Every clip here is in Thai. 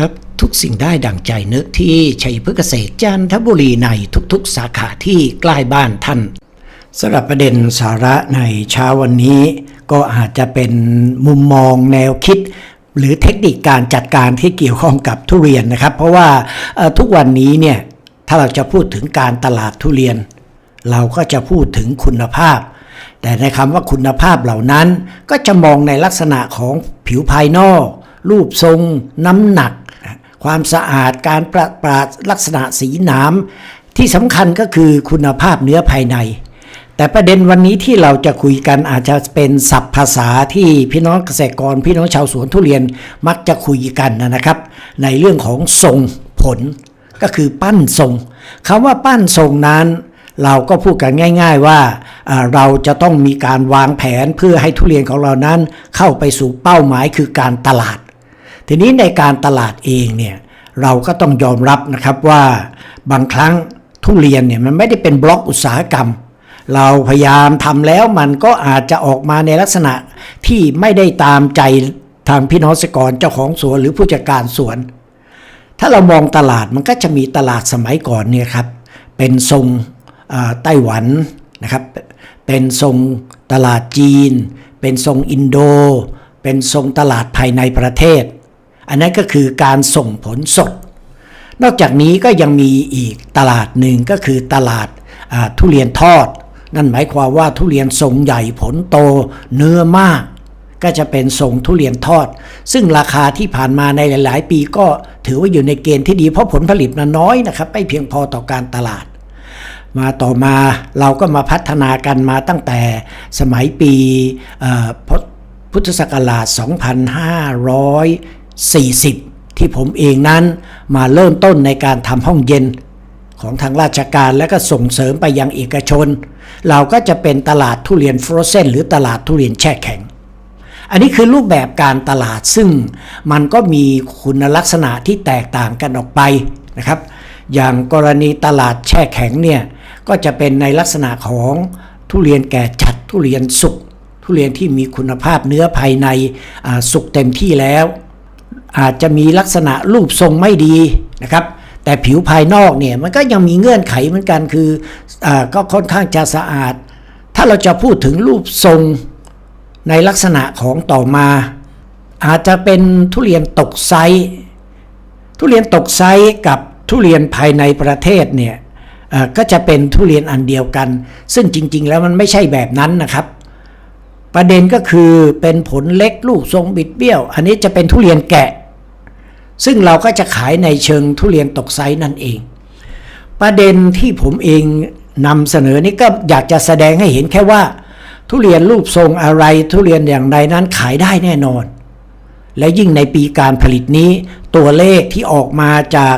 ครับ ทุกสิ่งได้ดั่งใจนึกที่ชัยพฤกษเกษตรจันทบุรีในทุกๆ สาขาที่ใกล้บ้านท่านสำหรับประเด็นสาระในเช้าวันนี้ ก็อาจจะเป็นมุมมองแนวคิด หรือเทคนิคการจัดการที่เกี่ยวข้องกับทุเรียนนะครับ เพราะว่าทุกวันนี้เนี่ยถ้าเราจะพูดถึงการตลาดทุเรียน เราก็จะพูดถึงคุณภาพ แต่ในคำว่าคุณภาพเหล่านั้น ก็จะมองในลักษณะของผิวภายนอก รูปทรง น้ำหนัก ความสะอาดการประปราลักษณะสีหนามที่สำคัญก็คือคุณภาพเนื้อภายใน แต่ประเด็นวันนี้ที่เราจะคุยกันอาจจะเป็นศัพท์ภาษาที่พี่น้องเกษตรกร พี่น้องชาวสวนทุเรียนมักจะคุยกันนะครับ ในเรื่องของทรงผลก็คือปั้นทรงคำว่าปั้นทรงนั้นเราก็พูดกันง่าย ๆว่าเราจะต้องมีการวางแผนเพื่อให้ทุเรียนของเรานั้นเข้าไปสู่เป้าหมายคือการตลาด ทีนี้ในการตลาดเองเนี่ยเราก็ต้องยอมรับนะครับว่าบางครั้งทุเรียนเนี่ยมันไม่ได้เป็นบล็อกอุตสาหกรรม เราพยายามทำแล้วมันก็อาจจะออกมาในลักษณะที่ไม่ได้ตามใจทางพี่น้องเกรเจ้าของสวนหรือผู้จัดการสวน ถ้าเรามองตลาดมันก็จะมีตลาดสมัยก่อนเนี่ยครับเป็นทรงไต้หวันนะครับ เป็นทรงตลาดจีน เป็นทรงอินโด เป็นทรงตลาดภายในประเทศ อันนั้นก็คือการส่งผลสด นอกจากนี้ก็ยังมีอีกตลาดหนึ่งก็คือตลาดทุเรียนทอด นั่นหมายความว่าทุเรียนทรงใหญ่ผลโตเนื้อมาก ก็จะเป็นทรงทุเรียนทอด ซึ่งราคาที่ผ่านมาในหลาย ๆ ปีก็ถือว่าอยู่ในเกณฑ์ที่ดีเพราะผลผลิตมันน้อยนะครับไม่เพียงพอต่อการตลาดมาต่อมาเราก็มาพัฒนากันมาตั้งแต่สมัยปีพพุทธศักราช 40 ที่ผมเองนั้นมาเริ่มต้นในการทำห้องเย็น ของทางราชการและก็ส่งเสริมไปยังเอกชน เราก็จะเป็นตลาดทุเรียนฟรอเซนหรือตลาดทุเรียนแช่แข็ง อันนี้คือรูปแบบการตลาดซึ่งมันก็มีคุณลักษณะที่แตกต่างกันออกไปนะครับ อย่างกรณีตลาดแช่แข็งเนี่ยก็จะเป็นในลักษณะของทุเรียนแก่จัดทุเรียนสุกทุเรียนที่มีคุณภาพเนื้อภายในสุกเต็มที่แล้ว อาจจะมีลักษณะรูปทรงไม่ดีนะครับแต่ผิวภายนอกเนี่ยมันก็ยังมีเงื่อนไขเหมือนกันคืออก็ค่อนข้างจะสะอาด ถ้าเราจะพูดถึงรูปทรงในลักษณะของต่อมา อาจจะเป็นทุเรียนตกไซทุเรียนตกไซกับทุเรียนภายในประเทศเนี่ยก็จะเป็นทุเรียนอันเดียวกัน ซึ่งจริง ๆ แล้วมันไม่ใช่แบบนั้นนะครับ ประเด็นก็คือเป็นผลเล็กลูกทรงบิดเบี้ยว อันนี้จะเป็นทุเรียนแกะ ซึ่งเราก็จะขายในเชิงทุเรียนตกไซนั่นเอง ประเด็นที่ผมเองนำเสนอนี่ก็อยากจะแสดงให้เห็นแค่ว่า ทุเรียนรูปทรงอะไรทุเรียนอย่างใดนั้นขายได้แน่นอน และยิ่งในปีการผลิตนี้ ตัวเลขที่ออกมาจาก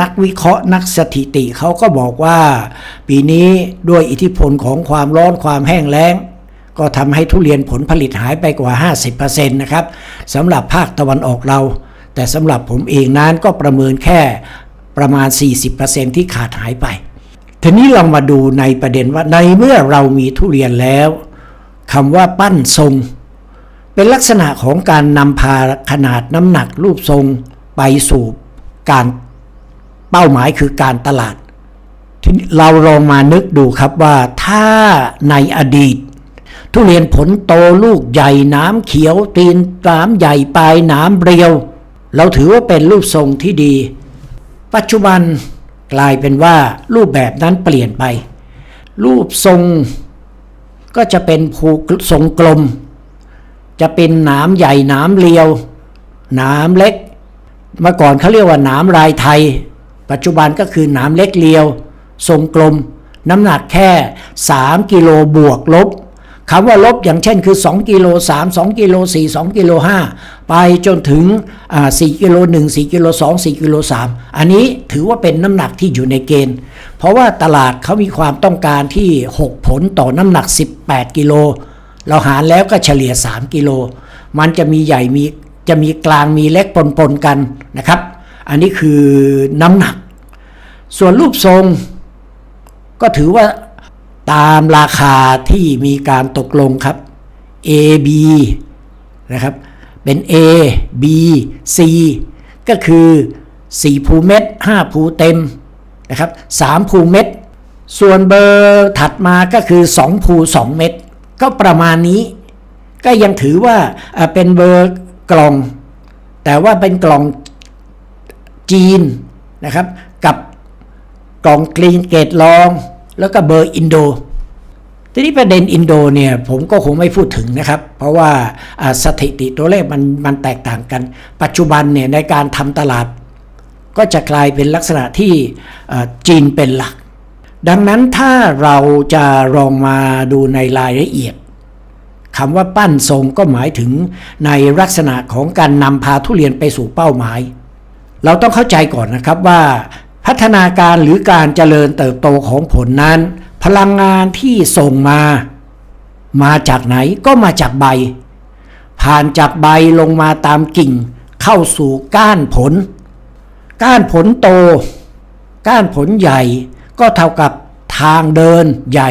นักวิเคราะห์นักสถิติเขาก็บอกว่า ปีนี้ด้วยอิทธิพลของความร้อนความแห้งแล้ง ก็ทำให้ทุเรียนผลผลิตหายไปกว่า 50%นะครับสำหรับภาคตะวันออกเรา แต่สำหรับผมเองนั้นก็ประเมินแค่ประมาณ 40%ที่ขาดหายไป ทีนี้ลองมาดูในประเด็นว่าในเมื่อเรามีทุเรียนแล้วคำว่าปั้นทรง เป็นลักษณะของการนำพาขนาดน้ำหนักรูปทรงไปสู่การเป้าหมายคือการตลาดทีนี้เราลองมานึกดูครับว่าถ้าในอดีต ทุเรียนผลโตลูกใหญ่หน้ำเขียวตีนหน้ำใหญ่ปลายหน้ำเรียว เราถือว่าเป็นรูปทรงที่ดี ปัจจุบันกลายเป็นว่ารูปแบบนั้นเปลี่ยนไป รูปทรงก็จะเป็นภูทรงกลม จะเป็นหนามใหญ่หนามเรียวหนามเล็ก เมื่อก่อนเขาเรียกว่าหนามลายไทย ปัจจุบันก็คือหนามเล็กเรียว ทรงกลม น้ำหนักแค่ 3 กิโลบวกลบ คำว่าลบอย่างเช่นคือ 2กิโล3 2กิโล4 2กิโล5ไปจนถึงอ่า4กิโล1 4กิโล2 4กิโล3อันนี้ถือว่าเป็นน้ำหนักที่อยู่ในเกณฑ์ เพราะว่าตลาดเขามีความต้องการที่ 6 ผลต่อน้ำหนัก 18 กิโล เราหารแล้วก็เฉลี่ย 3 กิโล มันจะมีใหญ่มีจะมีกลางมีเล็กปนๆกันนะครับ อันนี้คือน้ำหนัก ส่วนรูปทรงก็ถือว่า ตามราคาที่มีการตกลงครับ A B นะครับ เป็น A B C ก็คือ 4 ภูเม็ด5 ภูเต็มนะครับ3ภูเม็ดส่วนเบอร์ถัดมาก็คือ 2 ภู 2 เม็ดก็ประมาณนี้ ก็ยังถือว่าเป็นเบอร์กล่อง แต่ว่าเป็นกล่องจีนนะครับ กับกล่องกรีนเกตลอง แล้วก็เบอร์อินโดทีนี้ประเด็นอินโดเนี่ยผมก็คงไม่พูดถึงนะครับ เพราะว่าสถิติตัวเลขมันมันแตกต่างกัน ปัจจุบันเนี่ยในการทำตลาด ก็จะกลายเป็นลักษณะที่จีนเป็นหลัก ดังนั้นถ้าเราจะลองมาดูในรายละเอียดคำว่าปั้นทรงก็หมายถึงในลักษณะของการนำพาทุเรียนไปสู่เป้าหมาย เราต้องเข้าใจก่อนนะครับว่า พัฒนาการหรือการเจริญเติบโตของผลนั้น พลังงานที่ส่งมา มาจากไหนก็มาจากใบ ผ่านจากใบลงมาตามกิ่ง เข้าสู่ก้านผล ก้านผลโต ก้านผลใหญ่ก็เท่ากับทางเดินใหญ่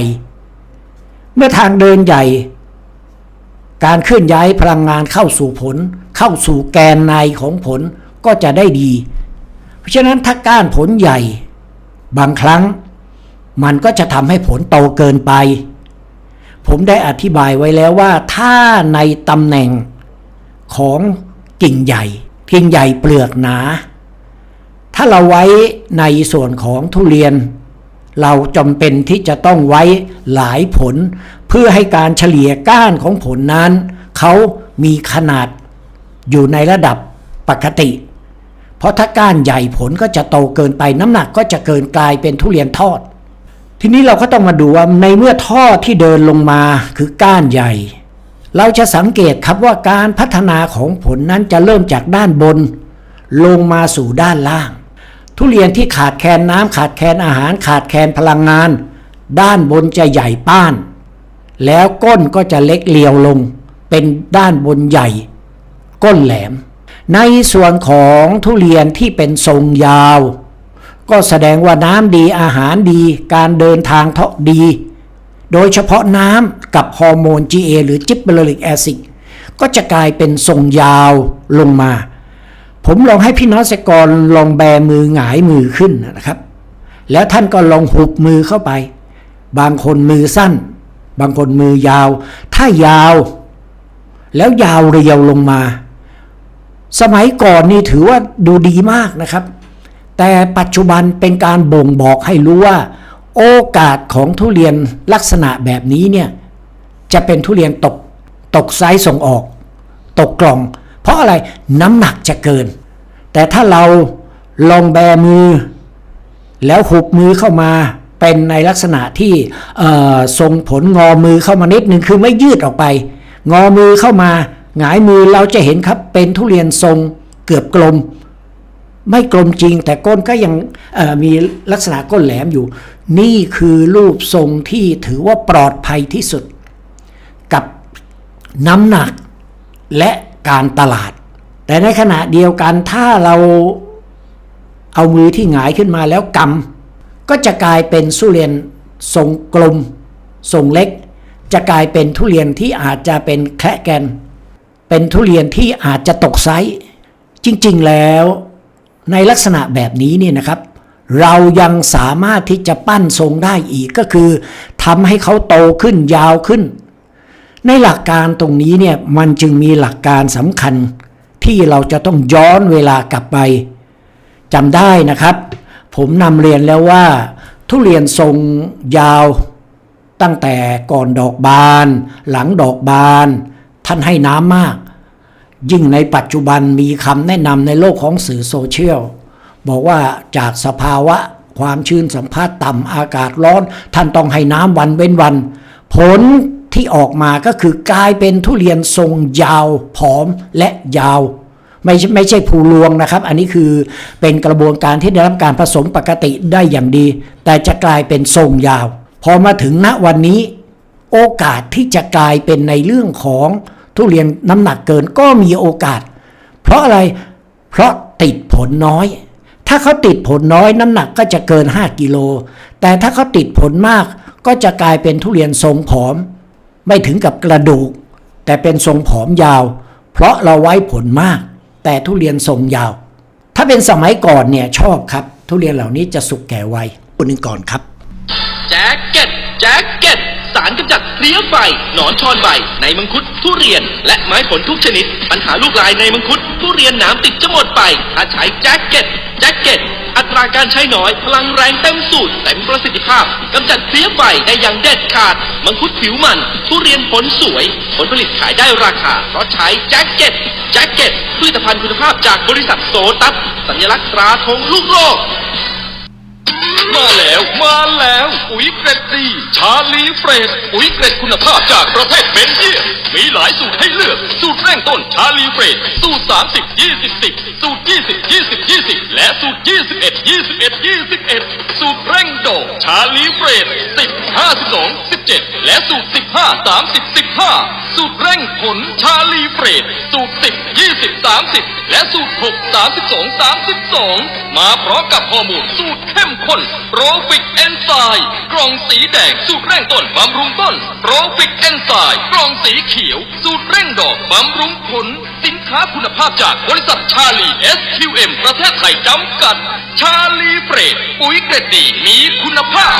เมื่อทางเดินใหญ่ การเคลื่อนย้ายพลังงานเข้าสู่ผล เข้าสู่แกนในของผลก็จะได้ดี ราะฉะนั้นถ้าก้านผลใหญ่ บางครั้ง มันก็จะทำให้ผลโตเกินไป ผมได้อธิบายไว้แล้วว่าถ้าในตำแหน่งของกิ่งใหญ่กิ่งใหญ่เปลือกหนา ถ้าเราไว้ในส่วนของทุเรียน เราจำเป็นที่จะต้องไว้หลายผล เพื่อให้การเฉลี่ยก้านของผลนั้น เขามีขนาดอยู่ในระดับปกติ เพราะถ้าก้านใหญ่ผลก็จะโตเกินไปน้ำหนักก็จะเกินกลายเป็นทุเรียนทอด ทีนี้เราก็ต้องมาดูว่าในเมื่อท่อที่เดินลงมาคือก้านใหญ่ เราจะสังเกตครับว่าการพัฒนาของผลนั้นจะเริ่มจากด้านบน ลงมาสู่ด้านล่าง ทุเรียนที่ขาดแคลนน้ำขาดแคลนอาหารขาดแคลนพลังงาน ด้านบนจะใหญ่ป้าน แล้วก้นก็จะเล็กเลียวลง เป็นด้านบนใหญ่ ก้นแหลม ในส่วนของทุเรียนที่เป็นทรงยาว ก็แสดงว่าน้ำดีอาหารดี การเดินทางเทาะดี โดยเฉพาะน้ำกับฮอร์โมน GA หรือจิบเบลลิกแอซิดก็จะกลายเป็นทรงยาวลงมา ผมลองให้พี่น้องเกษตรกรลองแบมือหงายมือขึ้นนะครับ แล้วท่านก็ลองหุบมือเข้าไป บางคนมือสั้น บางคนมือยาว ถ้ายาว แล้วยาวเรียวลงมา สมัยก่อนนี่ถือว่าดูดีมากนะครับ แต่ปัจจุบันเป็นการบ่งบอกให้รู้ว่า โอกาสของทุเรียนลักษณะแบบนี้เนี่ยจะเป็นทุเรียนตกตกไซส์ส่งออก ตกกล่อง เพราะอะไรน้ำหนักจะเกิน แต่ถ้าเราลองแบมือ แล้วหุบมือเข้ามาเป็นในลักษณะที่เอ่อทรงผลงอมือเข้ามานิดนึงคือไม่ยืดออกไป งอมือเข้ามา หงายมือเราจะเห็นครับเป็นทุเรียนทรงเกือบกลม ไม่กลมจริง แต่ก้นก็ยังมีลักษณะก้นแหลมอยู่ นี่คือรูปทรงที่ถือว่าปลอดภัยที่สุด กับน้ำหนักและการตลาด แต่ในขณะเดียวกันถ้าเราเอามือที่หงายขึ้นมาแล้วกำก็จะกลายเป็นทุเรียนทรงกลมทรงเล็ก จะกลายเป็นทุเรียนที่อาจจะเป็นแคระแกน เป็นทุเรียนที่อาจจะตกไซส์จริงๆแล้วในลักษณะแบบนี้เนี่ยนะครับ เรายังสามารถที่จะปั้นทรงได้อีกก็คือทำให้เขาโตขึ้นยาวขึ้น ในหลักการตรงนี้เนี่ยมันจึงมีหลักการสำคัญที่เราจะต้องย้อนเวลากลับไปจำได้นะครับ ผมนำเรียนแล้วว่า ทุเรียนทรงยาวตั้งแต่ก่อนดอกบาน หลังดอกบาน ท่านให้น้ำมาก ยิ่งในปัจจุบันมีคำแนะนำในโลกของสื่อโซเชียล บอกว่าจากสภาวะความชื้นสัมผัสต่ำอากาศร้อน ท่านต้องให้น้ำวันเว้นวัน ผลที่ออกมาก็คือกลายเป็นทุเรียนทรงยาว ผอมและยาว ไม่ใช่ไม่ใช่ภูรวงนะครับ อันนี้คือเป็นกระบวนการที่ได้รับการผสมปกติได้อย่างดี แต่จะกลายเป็นทรงยาว พอมาถึงณวันนี้ โอกาสที่จะกลายเป็นในเรื่องของ ทุเรียนน้ำหนักเกินก็มีโอกาส เพราะอะไรเพราะติดผลน้อย ถ้าเขาติดผลน้อยน้ำหนักก็จะเกิน 5 กิโล แต่ถ้าเขาติดผลมากก็จะกลายเป็นทุเรียนทรงผอม ไม่ถึงกับกระดูก แต่เป็นทรงผอมยาว เพราะเราไว้ผลมาก แต่ทุเรียนทรงยาว ถ้าเป็นสมัยก่อนเนี่ยชอบครับ ทุเรียนเหล่านี้จะสุกแก่ไวคนหนึ่งก่อนครับ แจ็คเก็ตแจ็คเก็ตสารกำจัด เลี้ยไฟหนอนชอนใบ ในมังคุดทุเรียน และไม้ผลทุกชนิด ปัญหาลูกลายในมังคุดทุเรียนหนามติดจะหมดไปถ้าใช้แจ็คเก็ตแจ็คเก็ตอัตราการใช้น้อย พลังแรงเต็มสูตรเต็มประสิทธิภาพกำจัดเพลี้ยไฟได้อย่างเด็ดขาด มังคุดผิวมัน ทุเรียนผลสวย ผลผลิตขายได้ราคา เพราะใช้แจ็คเก็ตแจ็คเก็ตผลิตภัณฑ์คุณภาพจากบริษัทโซตัสสัญลักษณ์ตราธงลูกโลก มาแล้วมาแล้วปุ๋ยเกรดดี ชาลีเฟรชปุ๋ยเกรดคุณภาพจากประเภทเบนเยียมมีหลายสูตรให้เลือก สูตรเร่งต้นชาลีเฟรชสูตร 30 20 10 สูตร 20 20 20 และสูตร 21 21 21 สูตรเร่งโดชาลีเฟรช10 52 17 และสูตร 15 30 15 สูตรเร่งผลชาลีเฟรชสูตร 30 และสูตร 6 32 32 มาพร้อมกับฮอร์โมนสูตรเข้มข้นโปรฟิกเอนไซม์กล่องสีแดงสูตรเร่งต้นบำรุงต้นโปรฟิกเอนไซม์กล่องสีเขียว สูตรเร่งดอกบำรุงผล สินค้าคุณภาพจากบริษัทชาลี SQM ประเทศไทยจำกัด ชาลีเฟรดปุ๋ยเกรดดีมีคุณภาพ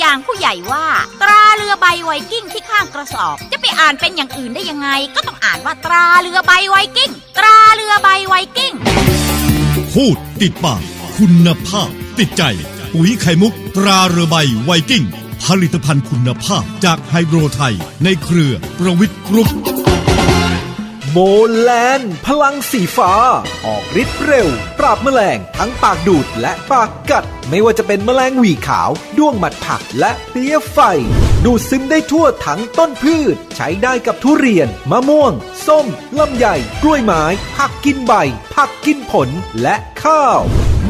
อย่างผู้ใหญ่ว่า ตราเรือใบไวกิ้งที่ข้างกระสอบ จะไปอ่านเป็นอย่างอื่นได้ยังไง ก็ต้องอ่านว่าตราเรือใบไวกิ้ง ตราเรือใบไวกิ้ง พูดติดปาก คุณภาพ ติดใจ ปุ๋ยไข่มุก ตราเรือใบไวกิ้ง ผลิตภัณฑ์คุณภาพจากไฮโดรไทย ในเครือประวิทย์กรุ๊ป โมแลนพลังสีฟ้า ออกฤทธิ์เร็ว ปราบแมลง ทั้งปากดูดและปากกัด ไม่ว่าจะเป็นแมลงหวีขาว ด้วงหมัดผักและเพลี้ยไฟ ดูดซึมได้ทั่วทั้งต้นพืช ใช้ได้กับทุเรียน มะม่วง ส้ม ลำไย กล้วยไม้ ผักกินใบ ผักกินผล และข้าว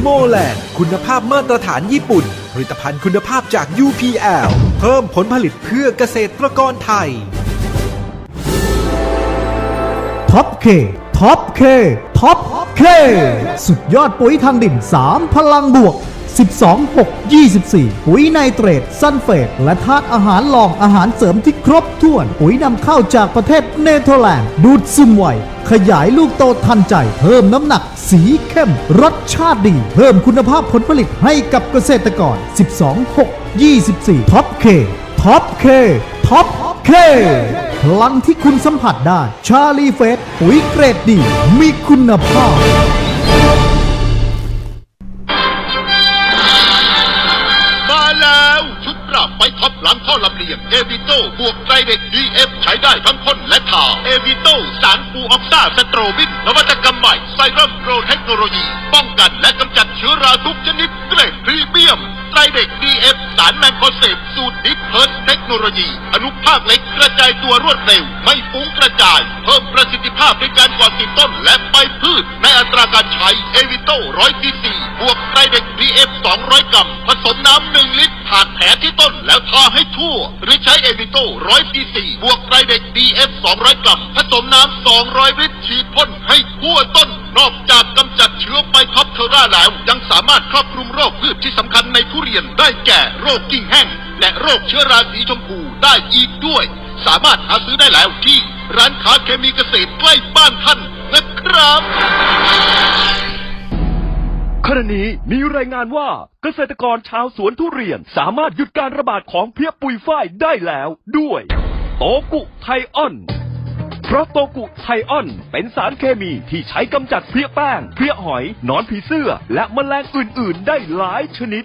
โมแลนคุณภาพมาตรฐานญี่ปุ่น ผลิตภัณฑ์คุณภาพจาก UPL เพิ่มผลผลิตเพื่อเกษตรกรไทย ท็อปเคท็อปเคท็อปเคสุดยอดปุ๋ยทางดิน 3 พลังบวก 12 6 24 ปุ๋ยไนเตรตซัลเฟตและธาตุอาหารรองอาหารเสริมที่ครบถ้วน ปุ๋ยนำเข้าจากประเทศเนเธอร์แลนด์ ดูดซึมไว ขยายลูกโตทันใจ เพิ่มน้ำหนัก สีเข้ม รสชาติดี เพิ่มคุณภาพผลผลิตให้กับเกษตรกร 12 6 24 ท็อปเคท็อปเคท็อปเค พลังที่คุณสัมผัสได้ ชาลีเฟสปุ๋ยเกรดดี มีคุณภาพ มาแล้วชุดปรับไฟท็อปหลังท่อลำเลียงเอวิโต้บวกไตรเด็กดีเอฟใช้ได้ทั้งพ่นและทาเอวิโต้สารฟูออกซ่าสโตรบินนวัตกรรมใหม่ไซรัมโปรเทคโนโลยี ป้องกันและกำจัดเชื้อราทุกชนิดเกรดพรีเมียมไตรเด็กดีเอฟสารแมนคอเซปสูตรดิฟเฮิร์สเทคโนโลยี อนุภาคเล็กกระจายตัวรวดเร็ว ไม่ฟุ้งกระจาย เพิ่มประสิทธิภาพในการกวาดติดต้นและใบพืช ในอัตราการใช้เอวิโต้ร้อยซีซีบวกไตรเด็กดีเอฟสองร้อยกรัม ผสมน้ำหนึ่งลิตรผ่านแผลที่ต้นแล้วทาให้ทั่ว หรือใช้เอวิโต้ร้อยซีซีบวกไตรเด็กดีเอฟสองร้อยกรัม ผสมน้ำสองร้อยลิตรฉีดพ่นให้ทั่วต้นนอกจากกำจัดเชื้อไบท็อปเทอร่าแล้ว ยังสามารถครอบคลุมโรคพืชที่สำคัญในทุเรียนได้แก่โรคกิ่งแห้ง และโรคเชื้อราสีชมพูได้อีกด้วย สามารถหาซื้อได้แล้วที่ร้านค้าเคมีเกษตรใกล้บ้านท่านนะครับขณะนี้มีรายงานว่าเกษตรกรชาวสวนทุเรียนสามารถหยุดการระบาดของเพี้ยปุยฝ้ายได้แล้วด้วย โตกุไทออน เพราะโตกุไทออน เป็นสารเคมีที่ใช้กำจัดเพลี้ยแป้ง เพลี้ยหอย หนอนผีเสื้อ และแมลงอื่น ๆ ได้หลายชนิด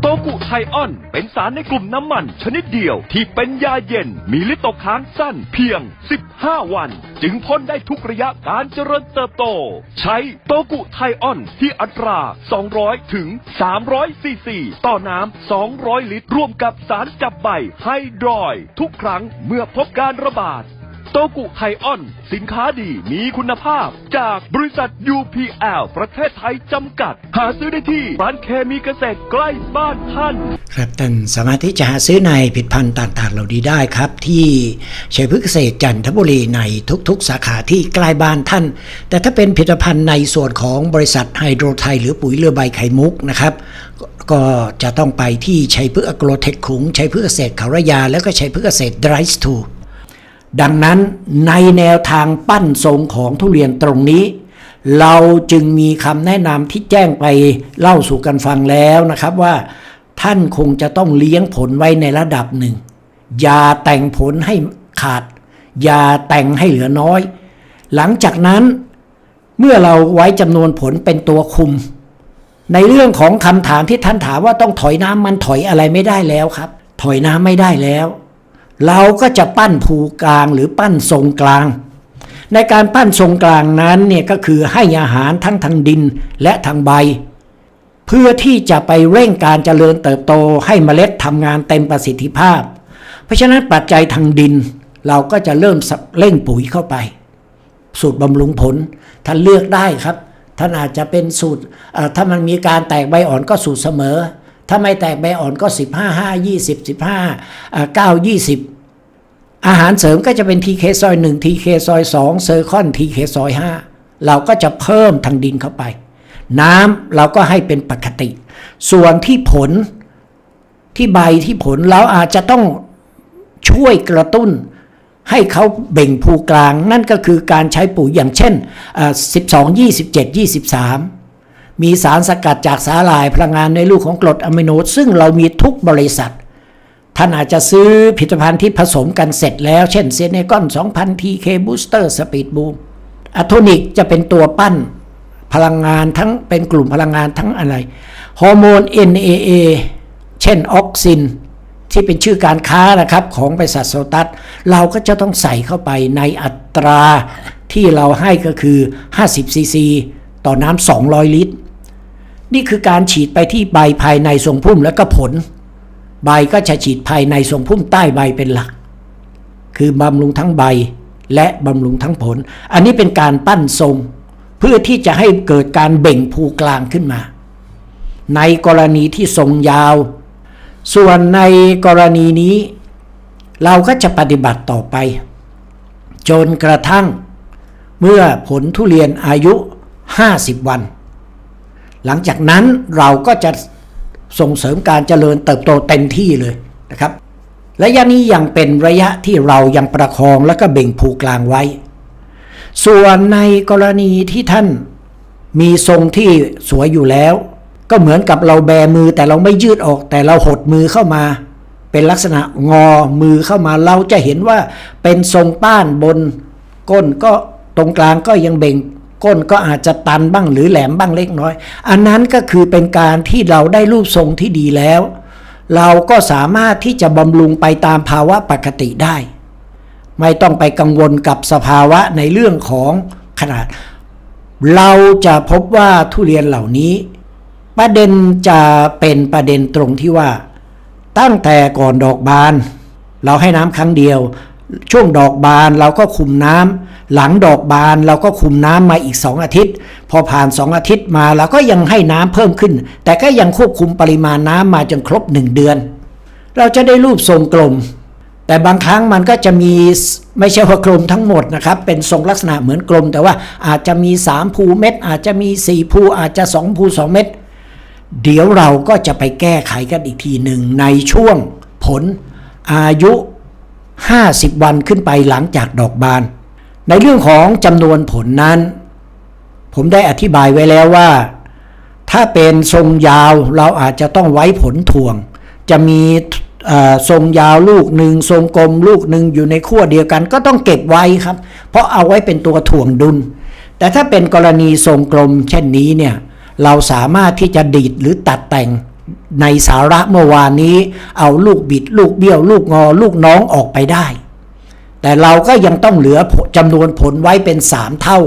โตกุไทออน เป็นสารในกลุ่มน้ำมันชนิดเดียวที่เป็นยาเย็น มีฤทธิ์ตกค้างสั้นเพียง 15 วัน จึงพ่นได้ทุกระยะการเจริญเติบโต ใช้โตกุไทออนที่อัตรา 200 ถึง 300 ซีซี ต่อน้ำ 200 ลิตร ร่วมกับสารจับใบไฮดรอย ทุกครั้งเมื่อพบการระบาด ตโตกุไทออน สินค้าดีมีคุณภาพ จากบริษัท UPL ประเทศไทยจำกัด หาซื้อได้ที่ร้านเคมีเกษตรใกล้บ้านท่าน ครับท่านสามารถที่จะหาซื้อในผลิตภัณฑ์ต่างๆ เหล่านี้ได้ครับ ที่ชัยพฤกษ์เกษตรจันทบุรีในทุกๆ สาขาที่ใกล้บ้านท่าน แต่ถ้าเป็นผลิตภัณฑ์ในส่วนของบริษัทไฮโดรไทย หรือปุ๋ยเรือใบไข่มุกนะครับก็จะต้องไปที่ชัยพฤกษ์อโกรเทคขุงชัยพฤกษ์เกษตรเขาระยา แล้วก็ชัยพฤกษ์เกษตรไดรส์ทู ดังนั้นในแนวทางปั้นทรงของทุเรียนตรงนี้ เราจึงมีคำแนะนำที่แจ้งไปเล่าสู่กันฟังแล้วนะครับว่า ท่านคงจะต้องเลี้ยงผลไว้ในระดับหนึ่ง อย่าแต่งผลให้ขาด อย่าแต่งให้เหลือน้อย หลังจากนั้นเมื่อเราไว้จำนวนผลเป็นตัวคุม ในเรื่องของคำถามที่ท่านถามว่าต้องถอยน้ำมันถอยอะไรไม่ได้แล้วครับ ถอยน้ำไม่ได้แล้ว เราก็จะปั้นภูกลางหรือปั้นทรงกลาง ในการปั้นทรงกลางนั้นเนี่ยก็คือให้อาหารทั้งทางดินและทางใบ เพื่อที่จะไปเร่งการเจริญเติบโตให้เมล็ดทำงานเต็มประสิทธิภาพ เพราะฉะนั้นปัจจัยทางดิน เราก็จะเริ่มเร่งปุ๋ยเข้าไป สูตรบำรุงผลท่านเลือกได้ครับท่านอาจจะเป็นสูตรถ้ามันมีการแตกใบอ่อนก็สูตรเสมอ ถ้าไม่แตกใบอ่อนก็ 15 5 20 15อ่า9 20 อาหารเสริมก็จะเป็น TK ซอย1 TK ซอย2เซอร์คอน TK ซอย5เราก็จะเพิ่มทางดินเข้าไป น้ำเราก็ให้เป็นปกติ ส่วนที่ผลที่ใบที่ผลเราอาจจะต้องช่วยกระตุ้นให้เขาเบ่งภูกลาง นั่นก็คือการใช้ปุ๋ยอย่างเช่นเอ่อ12 27 23 มีสารสกัดจากสาหร่ายพลังงานในลูกของกรดอะมิโนซึ่งเรามีทุกบริษัท ท่านอาจจะซื้อผลิตภัณฑ์ที่ผสมกันเสร็จแล้ว เช่นเซเนกอน 2,000 TK Booster Speed Boom อะโทนิกจะเป็นตัวปั้นพลังงานทั้งเป็นกลุ่มพลังงานทั้งอะไร ฮอร์โมน NAA เช่นออกซิน ที่เป็นชื่อการค้านะครับของบริษัทโซตัส เราก็จะต้องใส่เข้าไปในอัตราที่เราให้ก็คือ 50 ซีซี ต่อน้ำ 200 ลิตร นี่คือการฉีดไปที่ใบภายในทรงพุ่มแล้วก็ผล ใบก็จะฉีดภายในทรงพุ่มใต้ใบเป็นหลัก คือบำรุงทั้งใบและบำรุงทั้งผล อันนี้เป็นการปั้นทรง เพื่อที่จะให้เกิดการเบ่งภูกลางขึ้นมา ในกรณีที่ทรงยาว ส่วนในกรณีนี้ เราก็จะปฏิบัติต่อไป จนกระทั่ง เมื่อผลทุเรียนอายุ 50 วัน หลังจากนั้นเราก็จะส่งเสริมการเจริญเติบโตเต็มที่เลยนะครับ ระยะนี้ยังเป็นระยะที่เรายังประคองและก็เบ่งภูกลางไว้ ส่วนในกรณีที่ท่านมีทรงที่สวยอยู่แล้ว ก็เหมือนกับเราแบมือแต่เราไม่ยืดออกแต่เราหดมือเข้ามา เป็นลักษณะงอมือเข้ามาเราจะเห็นว่าเป็นทรงป้านบนก้นก็ตรงกลางก็ยังเบ่ง ก้นก็อาจจะตันบ้างหรือแหลมบ้างเล็กน้อย อันนั้นก็คือเป็นการที่เราได้รูปทรงที่ดีแล้ว เราก็สามารถที่จะบำรุงไปตามภาวะปกติได้ ไม่ต้องไปกังวลกับสภาวะในเรื่องของขนาด เราจะพบว่าทุเรียนเหล่านี้ ประเด็นจะเป็นประเด็นตรงที่ว่า ตั้งแต่ก่อนดอกบาน เราให้น้ำครั้งเดียว ช่วงดอกบานเราก็คุมน้ำหลังดอกบานเราก็คุมน้ำมาอีกสองอาทิตย์ พอผ่านสองอาทิตย์มาเราก็ยังให้น้ำเพิ่มขึ้น แต่ก็ยังควบคุมปริมาณน้ำมาจนครบหนึ่งเดือน เราจะได้รูปทรงกลม แต่บางครั้งมันก็จะมีไม่ใช่ว่ากลมทั้งหมดนะครับ เป็นทรงลักษณะเหมือนกลม แต่ว่าอาจจะมี 3 ภูเม็ดอาจจะมี 4 ภูอาจจะ 2 ภู 2 เม็ดเดี๋ยวเราก็จะไปแก้ไขกันอีกทีหนึ่งในช่วงผลอายุ 50 วันขึ้นไปหลังจากดอกบาน ในเรื่องของจำนวนผลนั้น ผมได้อธิบายไว้แล้วว่า ถ้าเป็นทรงยาวเราอาจจะต้องไว้ผลถ่วง จะมีทรงยาวลูกหนึ่งทรงกลมลูกหนึ่งอยู่ในขั้วเดียวกัน ก็ต้องเก็บไว้ครับ เพราะเอาไว้เป็นตัวถ่วงดุล แต่ถ้าเป็นกรณีทรงกลมเช่นนี้เนี่ยเราสามารถที่จะดีดหรือตัดแต่ง ในสาระเมื่อวานนี้เอาลูกบิด ลูกเบี้ยว ลูกงอ ลูกน้องออกไปได้ แต่เราก็ยังต้องเหลือจำนวนผลไว้เป็น 3 เท่า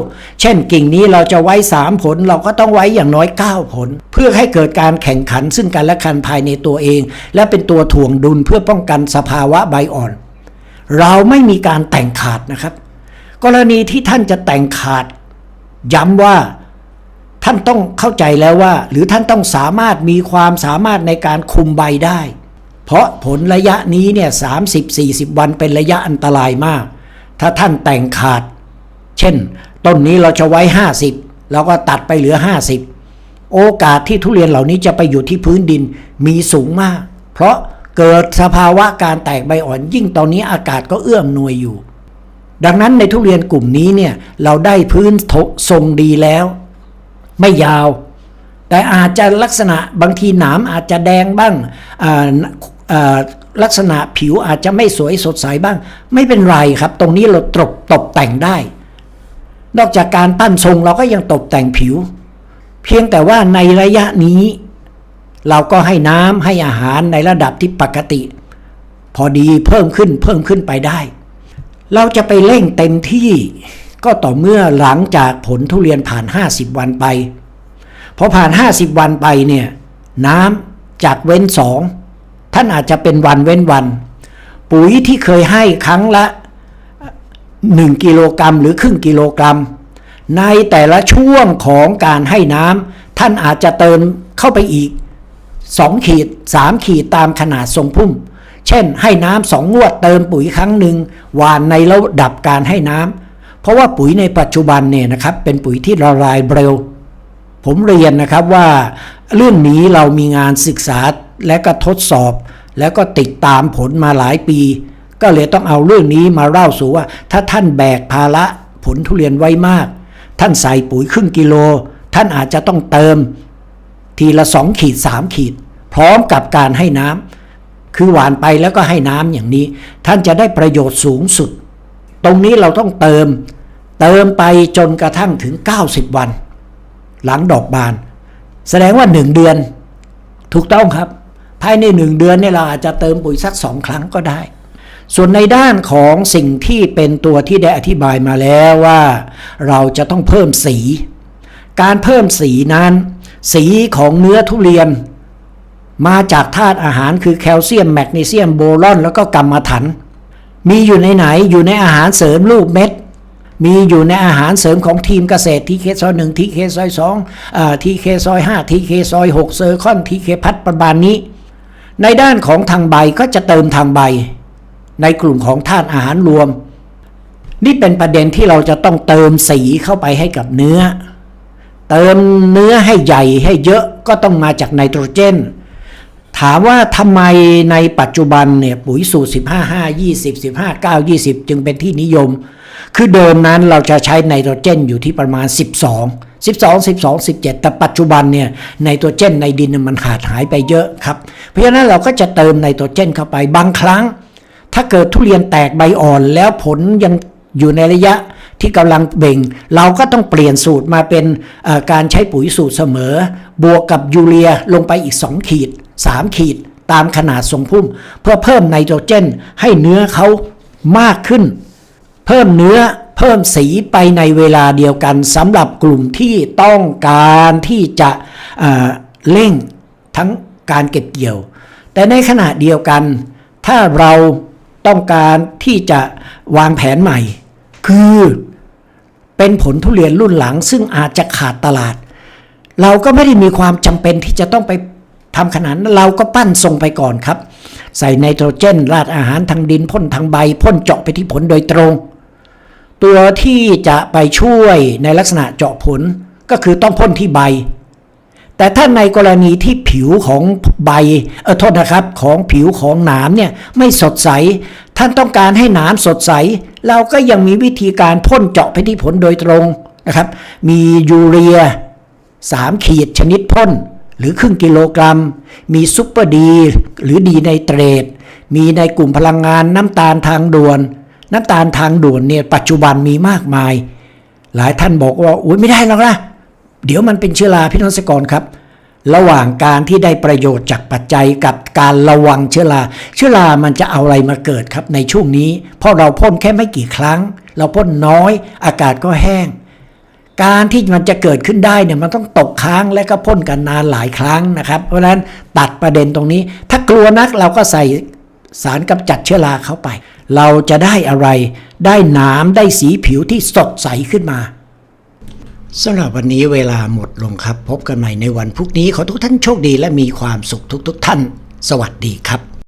เช่นกิ่งนี้เราจะไว้ 3 ผลเราก็ต้องไว้อย่างน้อย 9 ผล เพื่อให้เกิดการแข่งขันซึ่งกันและกันภายในตัวเอง และเป็นตัวถ่วงดุลเพื่อป้องกันสภาวะใบอ่อน เราไม่มีการแต่งขาดนะครับ กรณีที่ท่านจะแต่งขาด ย้ำว่า ท่านต้องเข้าใจแล้วว่า หรือท่านต้องสามารถมีความสามารถในการคุมใบได้ เพราะผลระยะนี้เนี่ยสามสิบสี่สิบวันเป็นระยะอันตรายมาก ถ้าท่านแต่งขาด เช่น ต้นนี้เราจะไว้50เราก็ตัดไปเหลือ50โอกาสที่ทุเรียนเหล่านี้จะไปอยู่ที่พื้นดินมีสูงมาก เพราะเกิดสภาวะการแตกใบอ่อนยิ่งตอนนี้อากาศก็เอื้อมหนวยอยู่ ดังนั้นในทุเรียนกลุ่มนี้เนี่ยเราได้พื้นทรงดีแล้ว ไม่ยาว แต่อาจจะลักษณะบางทีหนามอาจจะแดงบ้างลักษณะผิวอาจจะไม่สวยสดใสบ้าง ไม่เป็นไรครับ ตรงนี้เราตบตกแต่งได้ นอกจากการปั้นทรงเราก็ยังตกแต่งผิว เพียงแต่ว่าในระยะนี้ เราก็ให้น้ำให้อาหารในระดับที่ปกติ พอดีเพิ่มขึ้นเพิ่มขึ้นไปได้ เราจะไปเร่งเต็มที่ ก็ต่อเมื่อหลังจากผลทุเรียนผ่าน 50 วันไปพอผ่าน 50 วันไปเนี่ยน้ำจากเว้นสองท่านอาจจะเป็นวันเว้นวัน ปุ๋ยที่เคยให้ครั้งละ 1 กิโลกรัมหรือครึ่งกิโลกรัม ในแต่ละช่วงของการให้น้ำท่านอาจจะเติมเข้าไปอีก 2 ขีด 3 ขีดตามขนาดทรงพุ่ม เช่นให้น้ำสองงวดเติมปุ๋ยครั้งหนึ่งหวานในระดับการให้น้ำ เพราะว่าปุ๋ยในปัจจุบันเนี่ยนะครับเป็นปุ๋ยที่ละลายเร็ว ผมเรียนนะครับว่าเรื่องนี้เรามีงานศึกษาและก็ทดสอบ แล้วก็ติดตามผลมาหลายปี ก็เลยต้องเอาเรื่องนี้มาเล่าสู่ว่า ถ้าท่านแบกภาระผลทุเรียนไว้มาก ท่านใส่ปุ๋ยครึ่งกิโล ท่านอาจจะต้องเติม ทีละสองขีดสามขีด พร้อมกับการให้น้ำคือหวานไปแล้วก็ให้น้ำอย่างนี้ ท่านจะได้ประโยชน์สูงสุด ตรงนี้เราต้องเติม เติมไปจนกระทั่งถึง 90 วัน หลังดอกบาน แสดงว่า 1 เดือน ถูกต้องครับ ภายใน 1 เดือนเนี่ยเราอาจจะเติมปุ๋ยสัก 2 ครั้งก็ได้ ส่วนในด้านของสิ่งที่เป็นตัวที่ได้อธิบายมาแล้วว่า เราจะต้องเพิ่มสี การเพิ่มสีนั้น สีของเนื้อทุเรียนมาจากธาตุอาหารคือแคลเซียม แมกนีเซียมโบรอน แล้วก็กรรมะถัน มีอยู่ในไหนอยู่ในอาหารเสริมรูปเม็ด มีอยู่ในอาหารเสริมของทีมเกษตรทีเคซอยหนึ่งทีเคซอยสองทีเคซอยห้าทีเคซอยหกเซอร์คอนทีเคพัดประมาณนี้ ในด้านของทางใบก็จะเติมทางใบ ในกลุ่มของธาตุอาหารรวม นี่เป็นประเด็นที่เราจะต้องเติมสีเข้าไปให้กับเนื้อ เติมเนื้อให้ใหญ่ให้เยอะก็ต้องมาจากไนโตรเจน ถามว่าทำไมในปัจจุบันเนี่ยปุ๋ยสูตร 15 5 20 15 9 20 จึงเป็นที่นิยม คือเดิมนั้นเราจะใช้ไนโตรเจนอยู่ที่ประมาณ 12 12 12 17 แต่ปัจจุบันเนี่ยไนโตรเจนในดินมันขาดหายไปเยอะครับ เพราะฉะนั้นเราก็จะเติมไนโตรเจนเข้าไปบางครั้ง ถ้าเกิดทุเรียนแตกใบอ่อนแล้วผลยังอยู่ในระยะที่กำลังเบ่ง เราก็ต้องเปลี่ยนสูตรมาเป็นการใช้ปุ๋ยสูตรเสมอ บวกกับยูเรียลงไปอีก 2 ขีด 3 ขีดตามขนาดทรงพุ่ม เพื่อเพิ่มไนโตรเจนให้เนื้อเขามากขึ้น เพิ่มเนื้อเพิ่มสีไปในเวลาเดียวกันสำหรับกลุ่มที่ต้องการที่จะเเร่งทั้งการเก็บเกี่ยว แต่ในขณะเดียวกัน ถ้าเราต้องการที่จะวางแผนใหม่ คือเป็นผลทุเรียนรุ่นหลังซึ่งอาจจะขาดตลาด เราก็ไม่ได้มีความจำเป็นที่จะต้องไป ทำขนาดนั้นเราก็ปั้นทรงไปก่อนครับ ใส่ไนโตรเจน ราดอาหารทางดินพ่นทางใบพ่นเจาะไปที่ผลโดยตรง ตัวที่จะไปช่วยในลักษณะเจาะผลก็คือต้องพ่นที่ใบ แต่ถ้าในกรณีที่ผิวของใบเออโทษนะครับของผิวของหนามเนี่ยไม่สดใส ท่านต้องการให้หนามสดใส เราก็ยังมีวิธีการพ่นเจาะไปที่ผลโดยตรงนะครับ มียูเรีย 3 ขีดชนิดพ่น หรือครึ่งกิโลกรัม มีซุปเปอร์ดี หรือดีไนเตรตมีในกลุ่มพลังงานน้ำตาลทางด่วน น้ำตาลทางด่วนเนี่ยปัจจุบันมีมากมาย หลายท่านบอกว่าอุ้ยไม่ได้หรอกนะเดี๋ยวมันเป็นเชื้อราพี่น้องเกษตรกรครับ ระหว่างการที่ได้ประโยชน์จากปัจจัยกับการระวังเชื้อราเชื้อรามันจะเอาอะไรมาเกิดครับในช่วงนี้ เพราะเราพ่นแค่ไม่กี่ครั้ง เราพ่นน้อย อากาศก็แห้ง การที่มันจะเกิดขึ้นได้เนี่ยมันต้องตกค้างและก็พ่นกันนานหลายครั้งนะครับ เพราะฉะนั้นตัดประเด็นตรงนี้ ถ้ากลัวนักเราก็ใส่สารกำจัดเชื้อราเข้าไป เราจะได้อะไร ได้น้ำได้สีผิวที่สดใสขึ้นมาสำหรับวันนี้เวลาหมดลงครับ พบกันใหม่ในวันพรุ่งนี้ ขอทุกท่านโชคดีและมีความสุขทุกทุกท่าน สวัสดีครับ